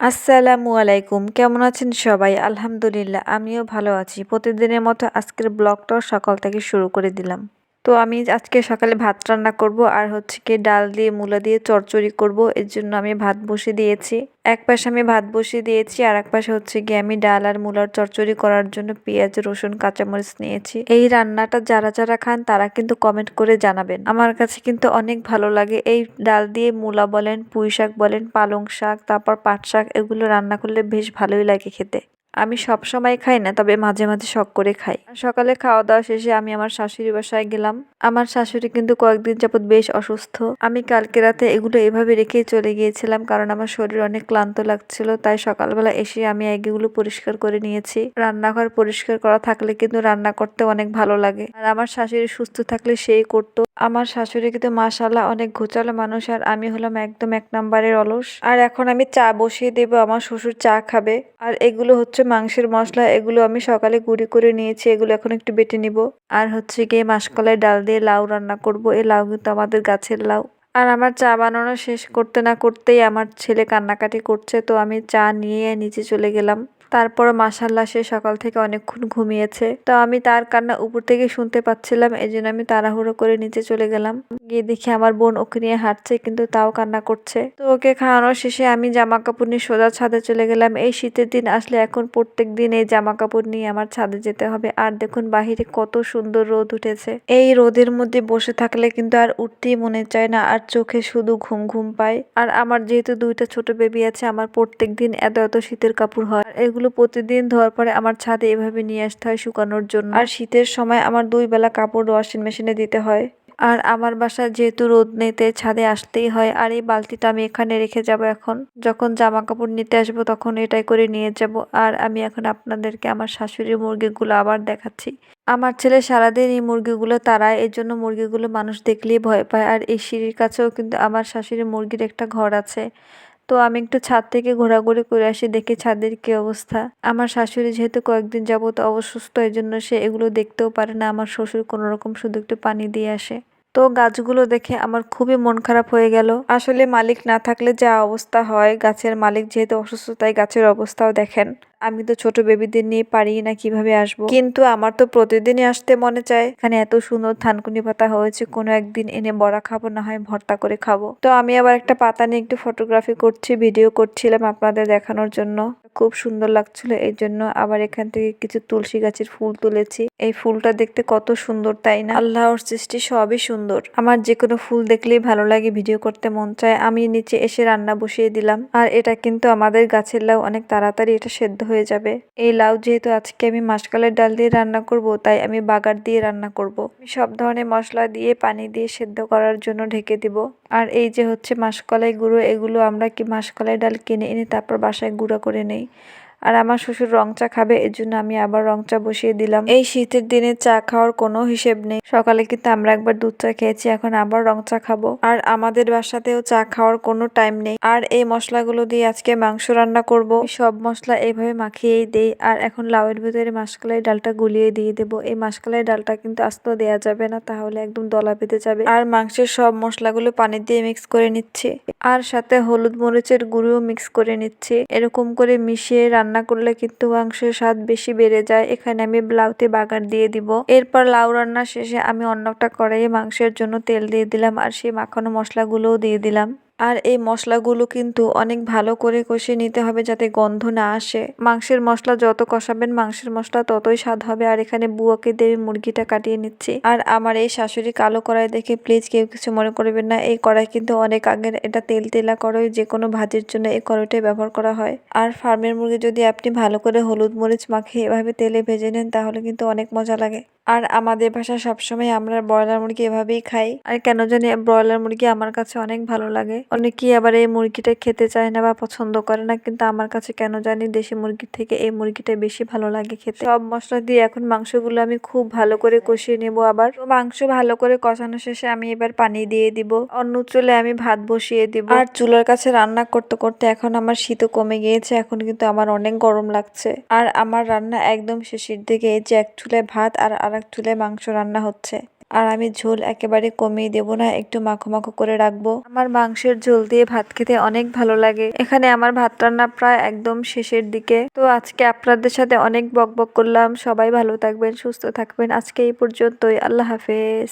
আসসালামু আলাইকুম। কেমন আছেন সবাই? আলহামদুলিল্লাহ, আমিও ভালো আছি। প্রতিদিনের মতো আজকের ব্লগটাও সকাল থেকে শুরু করে দিলাম। তো আমি আজকে সকালে ভাত রান্না করব আর হচ্ছে কি ডাল দিয়ে মূলা দিয়ে চচ্চড়ি করব। এর জন্য আমি ভাত বসিয়ে দিয়েছি। এক পাশে আমি ভাত বসিয়ে দিয়েছি আর এক পাশে হচ্ছে গিয়ে আমি ডাল আর মূলার চচ্চড়ি করার জন্য পেঁয়াজ, রসুন, কাঁচামরিচ নিয়েছি। এই রান্নাটা যারা যারা খান তারা কিন্তু কমেন্ট করে জানাবেন। আমার কাছে কিন্তু অনেক ভালো লাগে এই ডাল দিয়ে মূলা বলেন পুঁই শাক বলেন, পালং শাক, তারপর পাট শাক, এগুলো রান্না করলে বেশ ভালোই লাগে খেতে। আমি সব সময় খাই না, তবে মাঝে মাঝে শখ করে খাই। সকালে খাওয়া দাওয়া শেষে আমি আমার শাশুড়ি বাসায় গেলাম। আমার শাশুড়ি কিন্তু কয়েকদিন যাবৎ বেশ অসুস্থ। আমি কালকে রাতে এগুলো এভাবে রেখেই চলে গিয়েছিলাম কারণ আমার শরীর অনেক ক্লান্ত লাগছিল, তাই সকালবেলা এসে আমি এগুলো পরিষ্কার করে নিয়েছি। রান্নাঘর পরিষ্কার করা থাকলে কিন্তু রান্না করতে অনেক ভালো লাগে। আর আমার শাশুড়ি সুস্থ থাকলে সেই করতো। আমার শাশুড়ি কিন্তু মাসাল্লাহ অনেক ঘোচালো মানুষ আর আমি হলাম একদম এক নাম্বারের অলস। আর এখন আমি চা বসিয়ে দেবো, আমার শ্বশুর চা খাবে। আর এগুলো হচ্ছে মাংসের মশলা, এগুলো আমি সকালে গুঁড়ি করে নিয়েছি, এগুলো এখন একটু বেটে নিব। আর হচ্ছে গিয়ে মাসকলাই ডাল দিয়ে লাউ রান্না করব, এই লাউ কিন্তু আমাদের গাছের লাউ। আর আমার চা বানানো শেষ করতে না করতেই আমার ছেলে কান্নাকাটি করছে, তো আমি চা নিয়ে নিচে চলে গেলাম। তারপরে মাসাল্লাহ সে সকাল থেকে অনেকক্ষণ ঘুমিয়েছে। তো আমি তার কান্না উপর থেকে শুনতে পাচ্ছিলাম এই জন্য আমি তাড়াহুড়ো করে নিচে চলে গেলাম। গিয়ে দেখি আমার বোন ওকে নিয়ে হাঁটছে, কিন্তু তাও কান্না করছে। তো ওকে খাওয়ানোর শেষে আমি জামা কাপড় নিয়ে সোজা ছাদে চলে গেলাম। এই শীতের দিন আসলে এখন প্রত্যেক দিন এই জামা কাপড় নিয়ে আমার ছাদে যেতে হবে। আর দেখুন বাহিরে কত সুন্দর রোদ উঠেছে। এই রোদের মধ্যে বসে থাকলে কিন্তু আর উঠতেই মনে চায় না। আর চোখে শুধু ঘুম ঘুম পায়। আর আমার যেহেতু দুইটা ছোট বেবি আছে, আমার প্রত্যেক দিন এত এত শীতের কাপড় হয়। আর এগুলো প্রতিদিন ধোয়ার পরে আমার ছাদে এভাবে নিয়ে আসতে হয় শুকানোর জন্য। আর শীতের সময় আমার দুই বেলা কাপড় ওয়াশিং মেশিনে দিতে হয়। আর আমার বাসায় যেহেতু রোদ নেতে ছাদে আসতেই হয়, আর এই বালতিটা আমি এখানে রেখে যাব এখন। যখন জামা কাপড় নিতে আসব তখন এটাই করে নিয়ে যাব, আর আমি এখন আপনাদেরকে আমার শাশুড়ির মুরগিগুলো আবার দেখাচ্ছি। আমার ছেলে সারাদিন এই মুরগিগুলো তারায় এর জন্য মুরগিগুলো মানুষ দেখলেই ভয় পায়, আর এই সিঁড়ির কাছেও কিন্তু আমার শাশুড়ির মুরগির একটা ঘর আছে। তো আমি একটু ছাদ থেকে ঘোরাঘুরি করে আসি, দেখি ছাদের কি অবস্থা। আমার শাশুড়ি যেহেতু কয়েকদিন যাবত অসুস্থ এই জন্য সে এগুলো দেখতেও পারে না। আমার শ্বশুর কোনো রকম শুধু একটু পানি দিয়ে আসে। তো গাছগুলো দেখে আমার খুবই মন খারাপ হয়ে গেল। আসলে মালিক না থাকলে যা অবস্থা হয়, গাছের মালিক যেহেতু অসুস্থ, তাই গাছের অবস্থাও দেখেন। আমি তো ছোট বেবিদের নিয়ে পারি না কীভাবে আসব। কিন্তু আমার তো প্রতিদিনই আসতে মনে চায়। এখানে এত সুন্দর থানকুনি পাতা হয়েছে, কোনো একদিন এনে বড়া খাব, না হয় ভর্তা করে খাব। তো আমি আবার একটা পাতা নিয়ে একটু ফটোগ্রাফি করছি ভিডিও করছিলাম আপনাদের দেখানোর জন্য। খুব সুন্দর লাগছিল, এই জন্য আবার এখান থেকে কিছু তুলসী গাছের ফুল তুলেছি। এই ফুলটা দেখতে কত সুন্দর, তাই না? আল্লাহর সৃষ্টি সবই সুন্দর। আমার যে কোনো ফুল দেখলেই ভালো লাগে ভিডিও করতে মন চায়। আমি নিচে এসে রান্না বসিয়ে দিলাম। আর এটা কিন্তু আমাদের গাছের লাউ, অনেক তাড়াতাড়ি এটা সেদ্ধ হয়ে যাবে। এই লাউ যেহেতু আজকে আমি মাসকালের ডাল দিয়ে রান্না করব, তাই আমি বাগার দিয়ে রান্না করব। সব ধরনের মশলা দিয়ে পানি দিয়ে সেদ্ধ করার জন্য ঢেকে দিব। আর এই যে হচ্ছে মাসকলাই গুঁড়ো, এগুলো আমরা কি মাসকলাই ডাল কিনে এনে তারপর বাসায় গুঁড়ো করে নেই। আর আমার শ্বশুর রং চা খাবে এর জন্য আমি আবার রং চা বসিয়ে দিলাম। এই শীতের দিনে চা খাওয়ার কোনো হিসেব নেই। সকালে কিন্তু আমরা একবার দুধ চা খেয়েছি, এখন আবার রং চা খাব। আর আমাদের বাসাতেও চা খাওয়ার কোনো টাইম নেই। আর এই মশলাগুলো দিয়ে আজকে মাংস রান্না করব। সব মশলা এইভাবে মাখিয়েই দেই, আর এখন লাউয়ের ভিতরে মাসকালাই ডালটা গুলিয়ে দিয়ে দেবো। এই মাসকালাই ডালটা কিন্তু আস্ত দেওয়া যাবে না, তাহলে একদম দলা পেতে যাবে। আর মাংসের সব মশলাগুলো পানি দিয়ে মিক্স করে নিচ্ছি। আর সাথে হলুদ মরিচের গুঁড়ো মিক্স করে নিচ্ছি। এরকম করে মিশিয়ে রান্না রান্না করলে কিন্তু মাংসের স্বাদ বেশি বেড়ে যায়। এখানে আমি লাউতে বাগার দিয়ে দিব। এরপর লাউ রান্না শেষে আমি অন্য একটা কড়াইয়ে মাংসের জন্য তেল দিয়ে দিলাম আর সেই মাখানো মশলাগুলোও দিয়ে দিলাম। আর এই মশলাগুলো কিন্তু অনেক ভালো করে কষিয়ে নিতে হবে যাতে গন্ধ না আসে। মাংসের মশলা যত কষাবেন, মাংসের মশলা ততই স্বাদ হবে। আর এখানে বুয়াকে দিয়ে মুরগিটা কাটিয়ে নিচ্ছি। আর আমার এই শাশুড়ি কালো কড়াই দেখে প্লিজ কেউ কিছু মনে করবেন না। এই কড়াই কিন্তু অনেক আগের। এটা তেল তেলা কড়াই যে কোনো ভাজির জন্য এই কড়াইটাই ব্যবহার করা হয়। আর ফার্মের মুরগি যদি আপনি ভালো করে হলুদ মরিচ মাখিয়ে এভাবে তেলে ভেজে নেন, তাহলে কিন্তু অনেক মজা লাগে। আর আমাদের ভাষা সবসময় আমরা ব্রয়লার মুরগি এভাবেই খাই। আর কেন জানি ব্রয়লার মুরগি আমার কাছে অনেক ভালো লাগে। অনেকেই আবার এই মুরগিটা খেতে চায় না বা পছন্দ করে না, কিন্তু আমার কাছে কেন জানি দেশি মুরগির থেকে এই মুরগিটা বেশি ভালো লাগে খেতে। সব মশলা দিয়ে এখন মাংসগুলো আমি খুব ভালো করে কষিয়ে নেব আবার। মাংস ভালো করে কষানো শেষে আমি এবার পানি দিয়ে দিব। অন্য চুলে আমি ভাত বসিয়ে দিব। আর চুলার কাছে রান্না করতে করতে এখন আমার শীতও কমে গিয়েছে, এখন কিন্তু আমার অনেক গরম লাগছে। আর আমার রান্না একদম শেষের দিকে, এই যে এক চুলে ভাত আর আর এক চুলে মাংস রান্না হচ্ছে। আর আমি ঝোল একেবারে কমিয়ে দেব না, একটু মাখো মাখো করে রাখব। আমার মাংসের ঝোল দিয়ে ভাত খেতে অনেক ভালো লাগে। এখানে আমার ভাত রান্না প্রায় একদম শেষের দিকে। তো আজকে আপনাদের সাথে অনেক বক বক করলাম। সবাই ভালো থাকবেন, সুস্থ থাকবেন। আজকে এই পর্যন্তই। আল্লাহ হাফেজ।